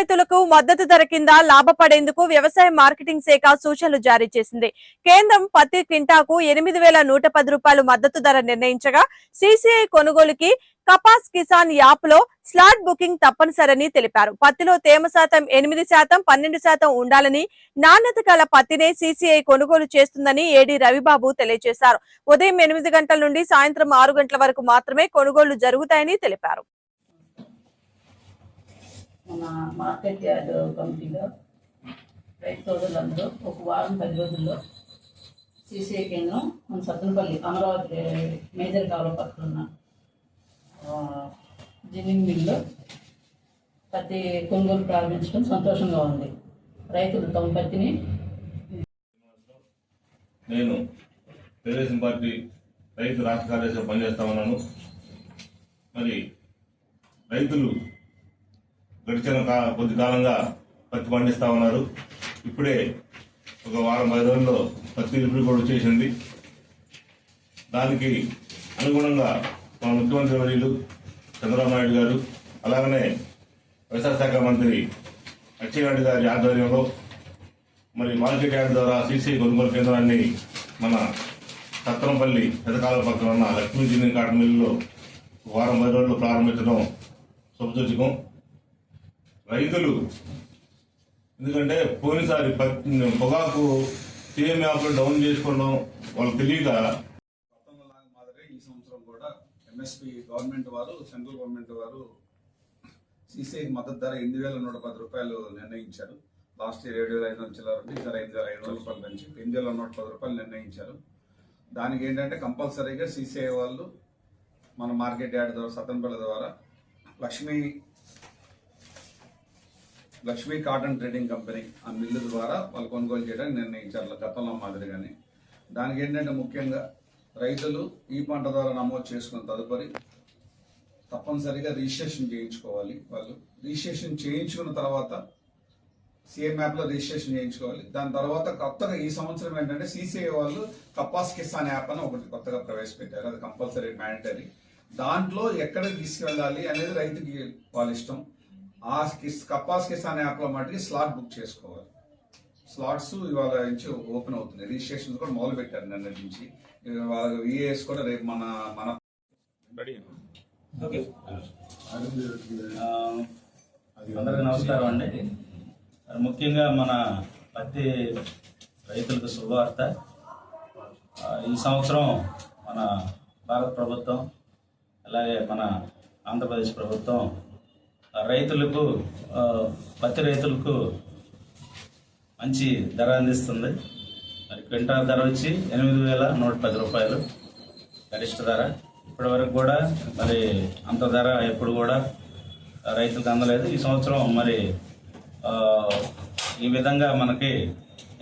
మద్దతు ధర కింద లాభపడేందుకు వ్యవసాయ మార్కెటింగ్ శాఖ సూచనలు జారీ చేసింది. కేంద్రం పత్తి క్వింటాకు ఎనిమిది వేల నూట పది రూపాయలు మద్దతు ధర నిర్ణయించగా సిసిఐ కొనుగోలుకి కపాస్ కిసాన్ యాప్లో స్లాట్ బుకింగ్ తప్పనిసరని తెలిపారు. పత్తిలో తేమ శాతం ఎనిమిది శాతం పన్నెండు శాతం ఉండాలని నాణ్యత గల పత్తినే సిసిఐ కొనుగోలు చేస్తుందని ఏడి రవిబాబు తెలియజేశారు. ఉదయం ఎనిమిది గంటల నుండి సాయంత్రం ఆరు గంటల వరకు మాత్రమే కొనుగోళ్ళు జరుగుతాయని తెలిపారు. మన మార్కెట్ యార్డ్ కమిటీలో రైతు సోదరులందరూ ఒక వారం పది రోజుల్లో సీసీఐ కేంద్రం మన సద్దనపల్లి అమరావతి మేజర్ కాలువ పక్కన ఉన్న జిన్నింగ్ మిల్లు పత్తి కొనుగోలు ప్రారంభించడం సంతోషంగా ఉంది. రైతులు తమ పత్తిని నేను తెలుగుదేశం పార్టీ రైతు రాష్ట్ర కార్యదర్శిగా పనిచేస్తా ఉన్నాను. మరి రైతులు గడిచిన కొద్ది కాలంగా పత్తి పండిస్తా ఉన్నారు. ఇప్పుడే ఒక వారం పది రోజుల్లో పత్తి రిపీట్ కూడా వచ్చేసింది. దానికి అనుగుణంగా మన ముఖ్యమంత్రి వర్యులు చంద్రబాబు నాయుడు గారు అలాగనే వ్యవసాయ శాఖ మంత్రి అచ్చెన్నాయుడు గారి ఆధ్వర్యంలో మరి మార్కెట్ యార్డ్ ద్వారా సీసీ కొనుగోలు కేంద్రాన్ని మన సత్రంపల్లి పెదకాల పక్కన ఉన్న లక్ష్మీ జిన్నింగ్ కాటన్ మిల్లులో వారం పది రోజులు ప్రారంభించడం శుభసూచకం. రైతులు. ఎందుకంటే పోయినసారి పొగాకు సీఎం యాప్లో డౌన్ చేసుకోవడం వాళ్ళకి తెలియక గతంలో మాదిరి ఈ సంవత్సరం కూడా ఎంఎస్పి గవర్నమెంట్ వారు సెంట్రల్ గవర్నమెంట్ వారు సీసీఐ మద్దతు ధర ఎనిమిది వేల నూట పది రూపాయలు నిర్ణయించారు. లాస్ట్ ఇయర్ ఏడు వేల ఐదు వందల చిల్లర ఉంటే ఈసారి ఐదు వేల ఐదు వందల రూపాయలు పెంచి ఎనిమిది వేల నూట పది రూపాయలు నిర్ణయించారు. దానికి ఏంటంటే కంపల్సరీగా సీసీఐ వాళ్ళు మన మార్కెట్ యార్డ్ ద్వారా సతన్పల్లి ద్వారా Lakshmi Lakshmi cotton trading company ఆ మిల్లు ద్వారా వాళ్ళు కొనుగోలు చేయడానికి నిర్ణయించారు గతంలో మాదిరిగానే. దానికి ఏంటంటే ముఖ్యంగా రైతులు ఈ పంట ద్వారా నమోదు చేసుకున్న తదుపరి తప్పనిసరిగా రిజిస్ట్రేషన్ చేయించుకోవాలి వాళ్ళు. రిజిస్ట్రేషన్ చేయించుకున్న తర్వాత సీఎం యాప్లో రిజిస్ట్రేషన్ చేయించుకోవాలి. దాని తర్వాత కొత్తగా ఈ సంవత్సరం ఏంటంటే సీసీఐ వాళ్ళు కపాస్ కిసాన్ యాప్ అని ఒకటి కొత్తగా ప్రవేశపెట్టారు. అది కంపల్సరీ మ్యాండటరీ దాంట్లో ఎక్కడ తీసుకెళ్ళాలి అనేది రైతుకి వాళ్ళ ఇష్టం. ఆ కిస్- కపాస్ కిసాన్ యాప్లో మటుకి స్లాట్ బుక్ చేసుకోవాలి. స్లాట్స్ ఇవాళ నుంచి ఓపెన్ అవుతుంది. రిజిస్ట్రేషన్ కూడా మొదలు పెట్టారు నిన్న నుంచి. వాళ్ళ విఏఎస్ కూడా రేపు మన మన అందరికీ నమస్కారం అండి. ముఖ్యంగా మన పత్తి రైతులకు శుభవార్త. ఈ సంవత్సరం మన భారత ప్రభుత్వం అలాగే మన ఆంధ్రప్రదేశ్ ప్రభుత్వం రైతులకు పత్తి రైతులకు మంచి ధర అందిస్తుంది. మరి క్వింటాల్ ధర వచ్చి ఎనిమిది వేల నూట పది రూపాయలు గరిష్ట ధర. ఇప్పటి వరకు కూడా మరి అంత ధర ఎప్పుడు కూడా రైతులకు అందలేదు. ఈ సంవత్సరం మరి ఈ విధంగా మనకి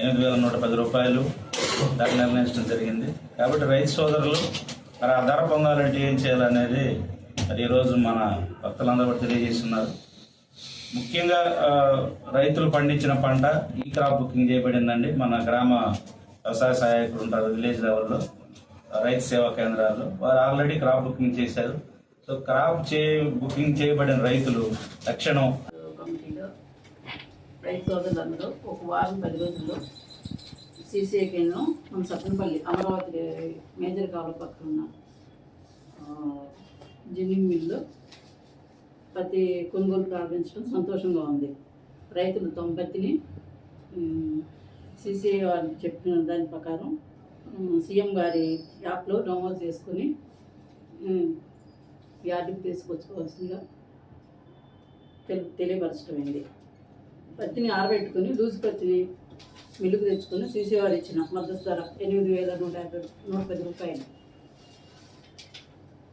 ఎనిమిది వేల నూట పది రూపాయలు ధర నిర్ణయించడం జరిగింది. కాబట్టి రైతు సోదరులు మరి ఆ ధర పొందాలంటే ఏం చేయాలనేది మరి ఈరోజు మన భక్తులందరూ కూడా తెలియజేస్తున్నారు. ముఖ్యంగా రైతులు పండించిన పంట ఈ క్రాప్ బుకింగ్ చేయబడిందండి. మన గ్రామ వ్యవసాయ సహాయకులు ఉంటారు విలేజ్ లెవెల్లో రైతు సేవా కేంద్రాల్లో. వారు ఆల్రెడీ క్రాప్ బుకింగ్ చేశారు. సో క్రాప్ చే బుకింగ్ చేయబడిన రైతులు తక్షణం రైతు సోదరులందరూ ఒక వారం పది రోజుల్లో సీసీఐ కేంద్రం మన సత్తనపల్లి అమరావతి మేజర్ కాలువ పక్కన జిన్నింగ్ మిల్లు పత్తి కొనుగోలు ప్రారంభించడం సంతోషంగా ఉంది. రైతులు తమ పత్తిని సిసిఐ వాళ్ళు చెప్పిన దాని ప్రకారం సీఎం గారి యాప్లో డౌన్లోడ్ చేసుకుని యార్డుకు తీసుకొచ్చుకోవాల్సిందిగా తెలి తెలియపరచడమైంది. పత్తిని ఆరబెట్టుకుని లూజు పత్తిని మిల్లుకు తెచ్చుకొని సీసీవారు ఇచ్చిన మద్దతు ధర ఎనిమిది వేల నూట యాభై నూట పది రూపాయలు.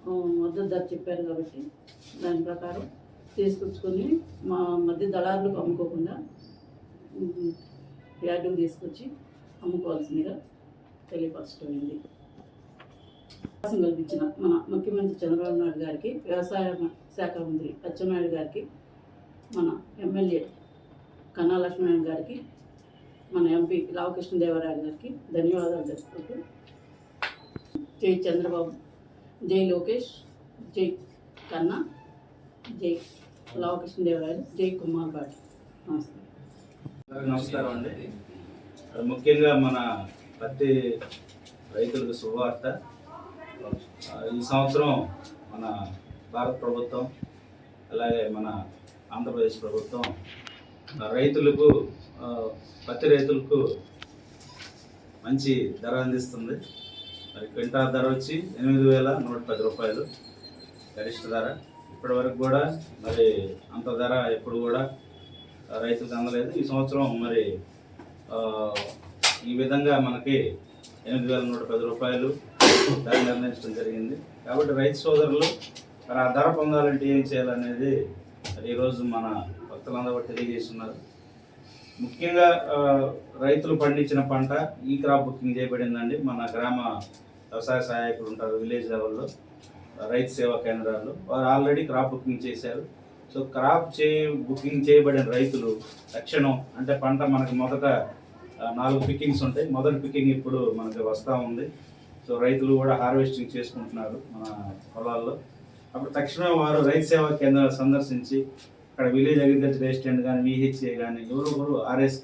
ఆ, చెప్పారు కాబట్టి దాని ప్రకారం తీసుకొచ్చుకొని మా మధ్య దళారులకు అమ్ముకోకుండా ఉమ్, యార్డుకు తీసుకొచ్చి అమ్ముకోవాల్సిందిగా తెలియపరచడమైంది అవకాశం కల్పించిన మన ముఖ్యమంత్రి చంద్రబాబు నాయుడు గారికి వ్యవసాయ శాఖ మంత్రి అచ్చెన్నాయుడు గారికి మన ఎమ్మెల్యే కన్నా లక్ష్మీనారాయణ గారికి మన ఎంపీ రామకృష్ణదేవరాయలు గారికి ధన్యవాదాలు తెలుసుకుంటూ జై చంద్రబాబు. జై లోకేష్ జై కన్నా జై రామకృష్ణదేవరాయలు జై కుమార్ బాటి నమస్తే. నమస్కారం అండి. ముఖ్యంగా మన పత్తి రైతులకు శుభవార్త. ఈ సంవత్సరం మన భారత ప్రభుత్వం అలాగే మన ఆంధ్రప్రదేశ్ ప్రభుత్వం రైతులకు పత్తి రైతులకు మంచి ధర అందిస్తుంది. మరి క్వింటాల్ ధర వచ్చి ఎనిమిది వేల నూట పది రూపాయలు. గరిష్ట ధర. ఇప్పటి వరకు కూడా మరి అంత ధర ఎప్పుడు కూడా రైతులకు అందలేదు. ఈ సంవత్సరం మరి ఈ విధంగా మనకి ఎనిమిది వేల నూట పది రూపాయలు ధర నిర్ణయించడం జరిగింది. కాబట్టి రైతు సోదరులు మరి ఆ ధర పొందాలంటే ఏం చేయాలనేది మరి ఈరోజు మన భక్తులందరూ తెలియజేస్తున్నారు. ముఖ్యంగా రైతులు పండించిన పంట ఈ క్రాప్ బుకింగ్ చేయబడిందండి. మన గ్రామ వ్యవసాయ సహాయకులు ఉంటారు విలేజ్ లెవెల్లో రైతు సేవా కేంద్రాల్లో. వారు ఆల్రెడీ క్రాప్ బుకింగ్ చేశారు. సో క్రాప్ చే బుకింగ్ చేయబడిన రైతులు తక్షణం అంటే పంట మనకి మొదట నాలుగు పికింగ్స్ ఉంటాయి. మొదటి పికింగ్ ఇప్పుడు మనకి వస్తూ ఉంది. సో రైతులు కూడా హార్వెస్టింగ్ చేసుకుంటున్నారు మన పొలాల్లో. అప్పుడు తక్షణమే వారు రైతు సేవా కేంద్రాలు సందర్శించి అక్కడ విలేజ్ అగ్రికల్చర్ అసిస్టెంట్ కానీ విహెచ్ఏ కానీ ఎవరు ఆర్ఎస్